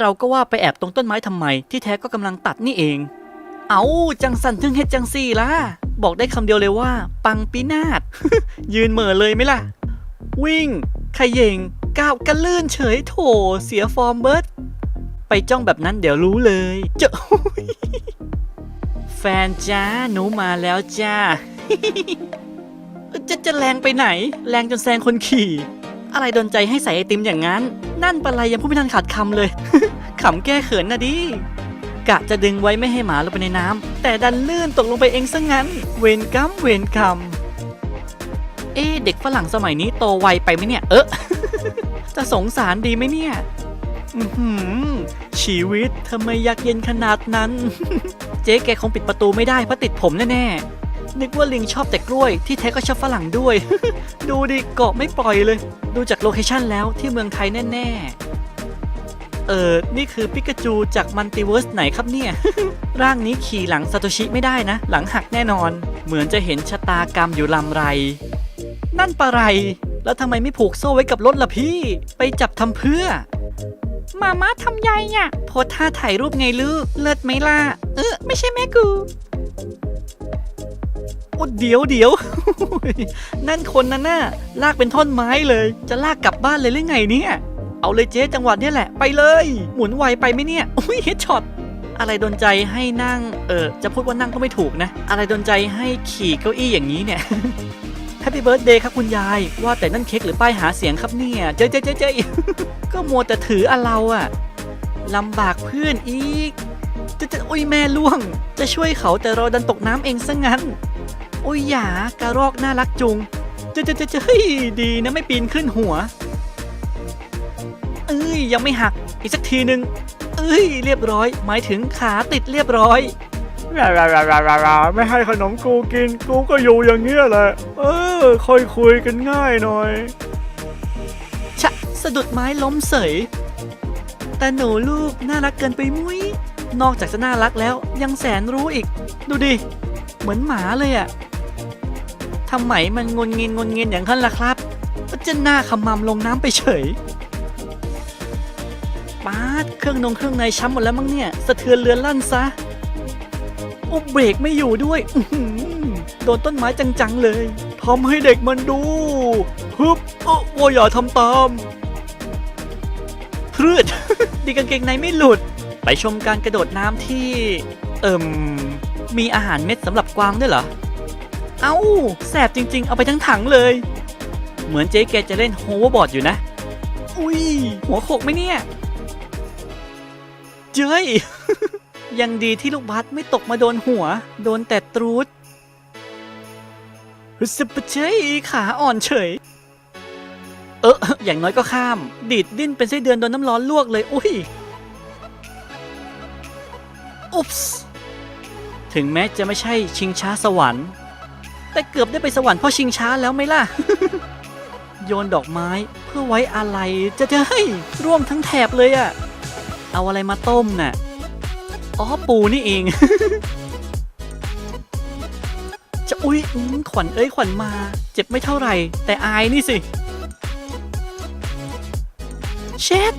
เราก็ว่าไปแอบตรงต้นไม้ทำไม ที่แท้ก็กำลังตัดนี่เอง เอาจังสันถึงเฮ็ดจังซี่ล่ะ บอกได้คำเดียวเลยว่า ปังปีนาศยืนเหม่อเลยไหมล่ะ วิ่งขยเยงก้าวกระลื่นเฉยโถเสียฟอร์มเบิร์ดไปจ้องแบบนั้นเดี๋ยวรู้เลย เจ้าแฟนจ้าหนูมาแล้วจ้าจะจะแรงไปไหน แรงจนแซงคนขี่ อะไรโดนใจให้ใส่ไอติมอย่างนั้น นั่นปะไรยังพูดไม่ทันขาดคำเลย ขำแก้เขินนะดิกะจะดึงไว้ไม่ให้หมาลงไปในน้ำแต่ดันลื่นตกลงไปเองซะงั้น เวรกรรมเวรกรรมเอ๊เด็กฝรั่งสมัยนี้โตไวไปไหมเนี่ย เออจะสงสารดีไหมเนี่ยอือหือชีวิตทำไมยากเย็นขนาดนั้น เจ๊แกคงปิดประตูไม่ได้เพราะติดผมแน่ๆ นึกว่าลิงชอบแต่กล้วย ที่แท้ก็ชอบฝรั่งด้วย ดูดิเกาะไม่ปล่อยเลย ดูจากโลเคชั่นแล้วที่เมืองไทยแน่ๆ เออนี่คือปิกาจูจากมัลติเวิร์สไหนครับเนี่ย ร่างนี้ขี่หลังซาโตชิไม่ได้นะ หลังหักแน่นอน เหมือนจะเห็นชะตากรรมอยู่ลำไร นั่นปะไร แล้วทำไมไม่ผูกโซ่ไว้กับรถล่ะพี่ ไปจับทำเพื่อมาม่าทำใหญ่ะโพสท่าถ่ายรูปไงลูก เลิศไหมล่ะ เออ ไม่ใช่แม่กู เดี๋ยวเดี๋ยวนั่นคนนั่นน่ะลากเป็นท่อนไม้เลย จะลากกลับบ้านเลยหรือไงเนี่ย เอาเลยเจ๊จังหวะเนี้ยแหละไปเลย หมุนไวไปไหมเนี่ยอุ้ยเฮดช็อตอะไรดนใจให้นั่ง เออจะพูดว่านั่งก็ไม่ถูกนะ อะไรดนใจให้ขี่เก้าอี้อย่างนี้เนี่ยแฮปปี้เบิร์ดเดย์ครับคุณยาย ว่าแต่นั่นเค้กหรือป้ายหาเสียงครับเนี่ย เจ๊เจ๊เจ๊เจ๊ก็มัวแต่ถืออะเราอะลำบากเพื่อนอีก จะจะอุ้ยแม่ล่วง จะช่วยเขาแต่เราดันตกน้ำเองซะงั้น โอ้ยหยากระรอกน่ารักจุงจะจะจะจะเฮ้ยดีนะไม่ปีนขึ้นหัว เอ้ยยังไม่หักอีกสักทีหนึ่งเอ้ยเรียบร้อย หมายถึงขาติดเรียบร้อยไม่ให้ขนมกูกิน กูก็อยู่อย่างเงี้ยแหละ เออ ค่อยคุยกันง่ายหน่อย ชะ สะดุดไม้ล้มเสย แต่หนูลูกน่ารักเกินไปมุ้ย นอกจากจะน่ารักแล้วยังแสนรู้อีก ดูดิ เหมือนหมาเลยอะ ทำไมมันงนเงินงนเงินอย่างนั้นล่ะครับก็จะหน้าขมำลงน้ำไปเฉยป้าดเครื่องนงเครื่องในช้ำหมดแล้วมั้งเนี่ย สะเทือนเรือนลั่นซะ โอ้เบรกไม่อยู่ด้วยโดนต้นไม้จังๆเลยทำให้เด็กมันดูฮึบเออว่าอย่าทำตามพืดดีกางเกงในไม่หลุด ไปชมการกระโดดน้ำที่ เอิ่มมีอาหารเม็ดสำหรับกวางด้วยเหรอ เอ้าแสบจริง ๆ เอาไปทั้งถังเลย เหมือนเจ๊แกจะเล่นโฮเวอร์บอร์ดอยู่นะ อุ้ย หัวโขกไหมเนี่ย เจ้ย ยังดีที่ลูกบาสไม่ตกมาโดนหัว โดนแต่ตรูดฮึสปะเจ้ยขาอ่อนเฉย เออ อย่างน้อยก็ข้าม ดีดดิ้นเป็นไส้เดือนโดนน้ำร้อนลวกเลย อุ้ย อุ๊ปส์ถึงแม้จะไม่ใช่ชิงช้าสวรรค์ แต่เกือบได้ไปสวรรค์เพราะชิงช้าแล้วไหมล่ะ โยนดอกไม้เพื่อไว้อะไรจะจะให้ยร่วมทั้งแถบเลยอะเอาอะไรมาต้มน่ะอ๋อปูนี่เอง จะอุ้ยอื้อขวัญเอ้ยขวัญมา เจ็บไม่เท่าไหร่ แต่อายนี่สิ เช็ด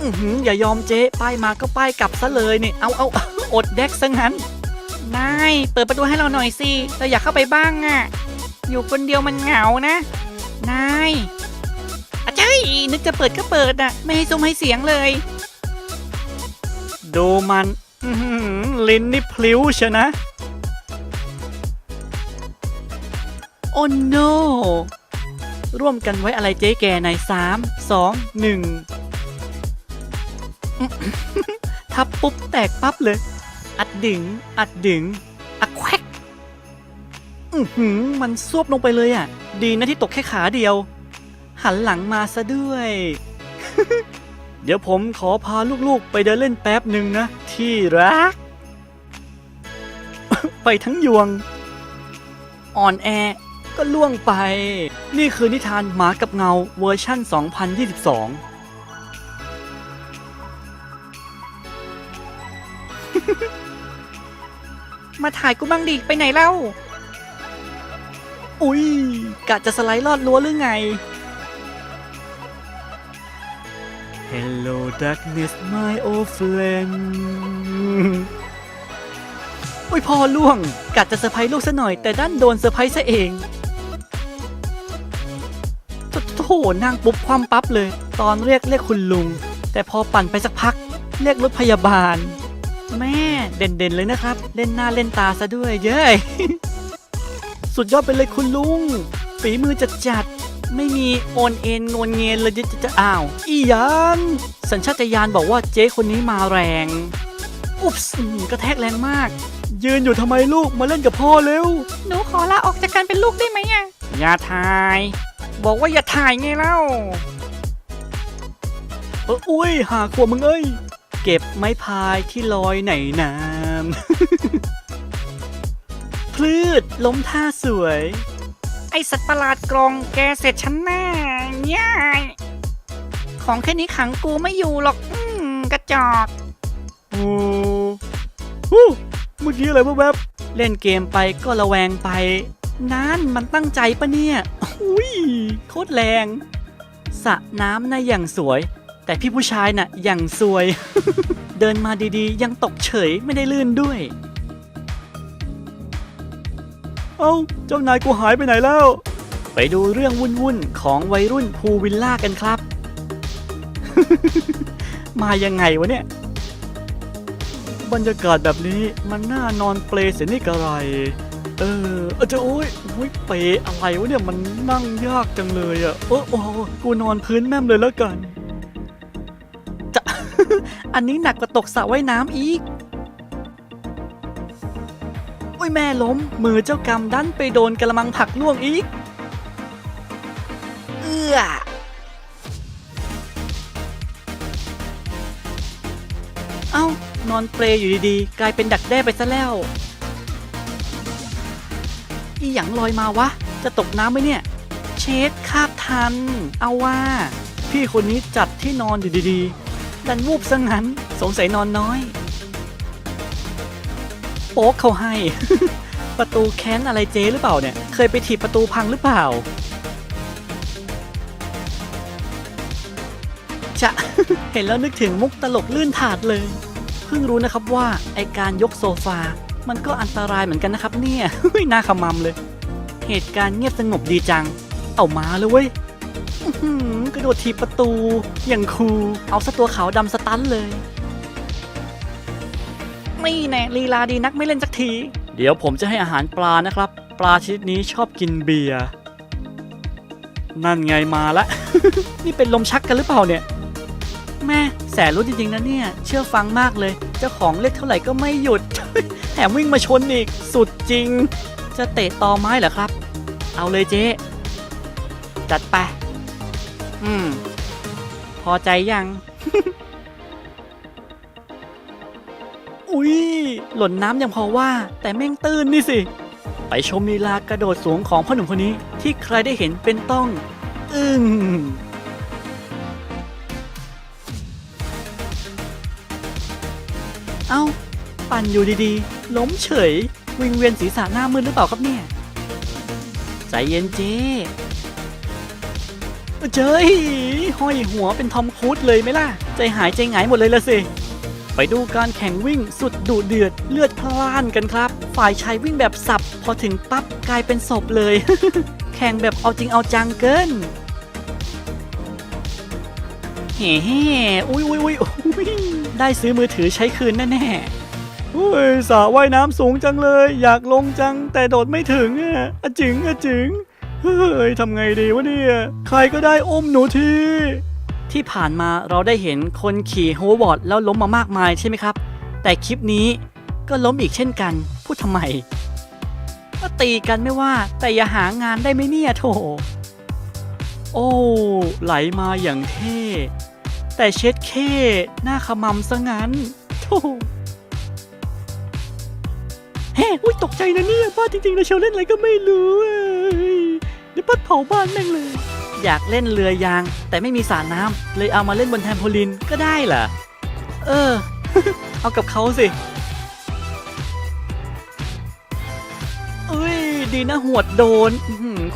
อื้อหืออย่ายอมเจ๊ป้ายมาก็ป้ายกลับซะเลยนี่ เอาเอาอดแดกซะงั้น นายเปิดประตูให้เราหน่อยสิเราอยากเข้าไปบ้างอะ่ะอยู่คนเดียวมันเหงานะ นายอาจารย์นึกจะเปิดก็เปิดอะไม่ให้ซุ้มให้เสียงเลย ดูมันลิ้นนี่พลิ้วเชนะโอ้ no ร่วมกันไว้อะไรเจ๊แกในสามสองหนึ่งทับปุ๊บแตกปั๊บเลย อัดดึง อัดดึงอะแควกอือหือมันซวบลงไปเลยอะ ดีนะที่ตกแค่ขาเดียว หันหลังมาซะด้วย เดี๋ยวผมขอพาลูกๆ ไปเดินเล่นแป๊บหนึ่งนะ ที่รัก ไปทั้งยวง อ่อนแอก็ล่วงไป นี่คือนิทานหมากับเงาเวอร์ชั่น 2022 มาถ่ายกูบ้างดิไปไหนเล่า อุ้ยกะจะสไลด์ลอดรั้วหรือไง Hello darkness my old friend โอ้ยพ่อล่วงกัดจะเซอร์ไพรส์ลูกซะหน่อย แต่ด้านโดนเซอร์ไพรส์ซะเองโถโถนั่งปุ๊บความปั๊บเลย ตอนเรียกเรียกคุณลุง แต่พอปั่นไปสักพัก เรียกรถพยาบาล แม่ เด่นๆเลยนะครับ เล่นหน้าเล่นตาซะด้วยเย้ยสุดยอดไปเลยคุณลุงฝีมือจัดจัดๆไม่มีโอนเอ็นงวนเงียนเลยจะจะอ้าว อีหยัง สัญชาตญาณบอกว่าเจ๊คนนี้มาแรง อุ๊บส์อืมกระแทกแรงมาก ยืนอยู่ทำไมลูกมาเล่นกับพ่อเร็ว หนูขอลาออกจากการเป็นลูกได้ไหมอะอย่าถ่าย บอกว่าอย่าถ่ายไงเล่า เอออุ้ยหาขวบมึงเอ้ย เก็บไม้พายที่ลอยในน้ำ พลืดล้มท่าสวย ไอสัตว์ประหลาดกรองแกเสร็จฉันแน่ย่ายของแค่นี้ขังกูไม่อยู่หรอกอืมกระจอกโอ้ฮู้เมื่อกี้อะไรแวบเล่นเกมไปก็ระแวงไป นั่นมันตั้งใจปะเนี่ย อุ้ยโคตรแรงสระน้ำนะอย่างสวย แต่พี่ผู้ชายน่ะอย่างสวย เดินมาดีๆ ยังตกเฉยไม่ได้ลื่นด้วย เอ้า เจ้านายกูหายไปไหนแล้ว ไปดูเรื่องวุ่นๆ ของวัยรุ่นภูวิลล่ากันครับ มายังไงวะเนี่ย บรรยากาศแบบนี้มันน่านอนเปลเสียนี่กระไร เอออาจจะโอ้ยโอ้ยเปอะไรวะเนี่ยมันนั่งยากจังเลยอะเออโอ้กูนอนพื้นแม่มเลยแล้วกัน อันนี้หนักกว่าตกสระว่ายน้ำอีกโอ้ยแม่ล้ม มือเจ้ากรรมดันไปโดนกระมังผักล่วงอีก เอื้อเอ้านอนเปลอยู่ดีๆ กลายเป็นดักแด้ไปซะแล้ว อีหยังลอยมาวะ จะตกน้ำไหมเนี่ย เช็ดคาบทัน เอาว่า พี่คนนี้จัดที่นอนอยู่ดีๆ ดันวูบซะงั้น สงสัยนอนน้อย โป๊กเขาให้ ประตูแค้นอะไรเจ๊หรือเปล่าเนี่ย เคยไปถีบประตูพังหรือเปล่า จะเห็นแล้วนึกถึงมุกตลกลื่นถาดเลย เพิ่งรู้นะครับว่าไอการยกโซฟา มันก็อันตรายเหมือนกันนะครับเนี่ยหน้าขมำเลย เหตุการณ์เงียบสงบดีจัง เอามาเลยเว้ย หือกระโดดทีบประตู อย่างคูลเอาซะตัวขาวดำสตันเลยนี่แน่ลีลาดีนักไม่เล่นสักที เดี๋ยวผมจะให้อาหารปลานะครับ ปลาชนิดนี้ชอบกินเบียร์ นั่นไงมาละ นี่เป็นลมชักกันหรือเปล่าเนี่ย แม่แสนรู้จริงๆนะเนี่ย เชื่อฟังมากเลย เจ้าของเรียกเท่าไหร่ก็ไม่หยุด แถมวิ่งมาชนอีก สุดจริง จะเตะตอไม้เหรอครับ เอาเลยเจ๊จัดไป อืม พอใจยัง อุ๊ยหล่นน้ำยังพอว่า แต่แม่งตื้นนี่สิ ไปชมลีลากระโดดสูงของพ่อหนุ่มคนนี้ที่ใครได้เห็นเป็นต้อง อึ้งเอ้า ปั่นอยู่ดีๆ ล้มเฉย วิงเวียนศีรษะหน้ามืดหรือเปล่าครับเนี่ย ใจเย็นเจ๊ เจ้ยห้อยหัวเป็นทอมครูซเลยไหมล่ะ ใจหายใจหงายหมดเลยละสิ ไปดูการแข่งวิ่งสุดดุเดือดเลือดพล่านกันครับ ฝ่ายชายวิ่งแบบสับ พอถึงปั๊บกลายเป็นศพเลย แข่งแบบเอาจริงเอาจังเกินเฮ้อุ้ยอุ้ยอุ้ยอุ้ยได้ซื้อมือถือใช้คืนแน่เฮ้ยสระว่ายน้ำสูงจังเลย อยากลงจังแต่โดดไม่ถึงอะอะจึงอะจึง เฮ้ยทำไงดีวะเนี่ย ใครก็ได้อุ้มหนูที ที่ผ่านมาเราได้เห็นคนขี่โฮวอร์บอร์ดแล้วล้มมามากมายใช่ไหมครับ แต่คลิปนี้ก็ล้มอีกเช่นกัน พูดทำไมก็ตีกันไม่ว่า แต่อย่าหางานได้ไหมเนี่ยโถ โอ้ ไหลมาอย่างเท่ แต่เช็ดเข้หน้าขมำซะงั้นโธ่เฮ้ยตกใจนะเนี่ยบ้าจริงๆนะเชลเล่นอะไรก็ไม่รู้ เอ้ยเดี๋ยวปัดเผาบ้านแม่งเลย อยากเล่นเรือยาง แต่ไม่มีสระน้ำเลยเอามาเล่นบนแทมโพลินก็ได้เหรอเออ เอากับเขาสิเอ้ย ดีนะหวดโดน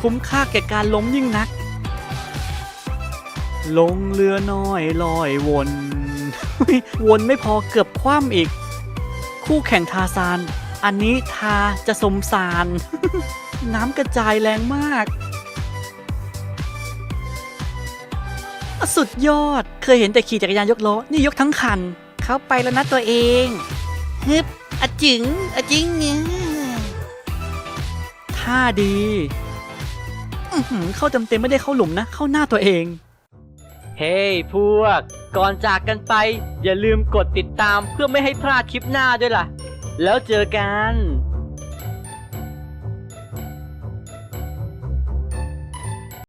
คุ้มค่าแก่การล้มยิ่งนัก ลงเรือน้อยลอยวน วนไม่พอเกือบคว่ำอีก คู่แข่งทาซาน อันนี้ทาจะสมสาร น้ำกระจายแรงมาก สุดยอด เคยเห็นแต่ขี่จักรยานยกล้อ นี่ยกทั้งคัน เขาไปแล้วนะตัวเองฮึบอะจึงอะจึงเนี่ยท่าดี เข้าเต็มๆไม่ได้เข้าหลุมนะ เข้าหน้าตัวเอง เฮ้ยพวก ก่อนจากกันไป อย่าลืมกดติดตามเพื่อไม่ให้พลาดคลิปหน้าด้วยล่ะ แล้วเจอกัน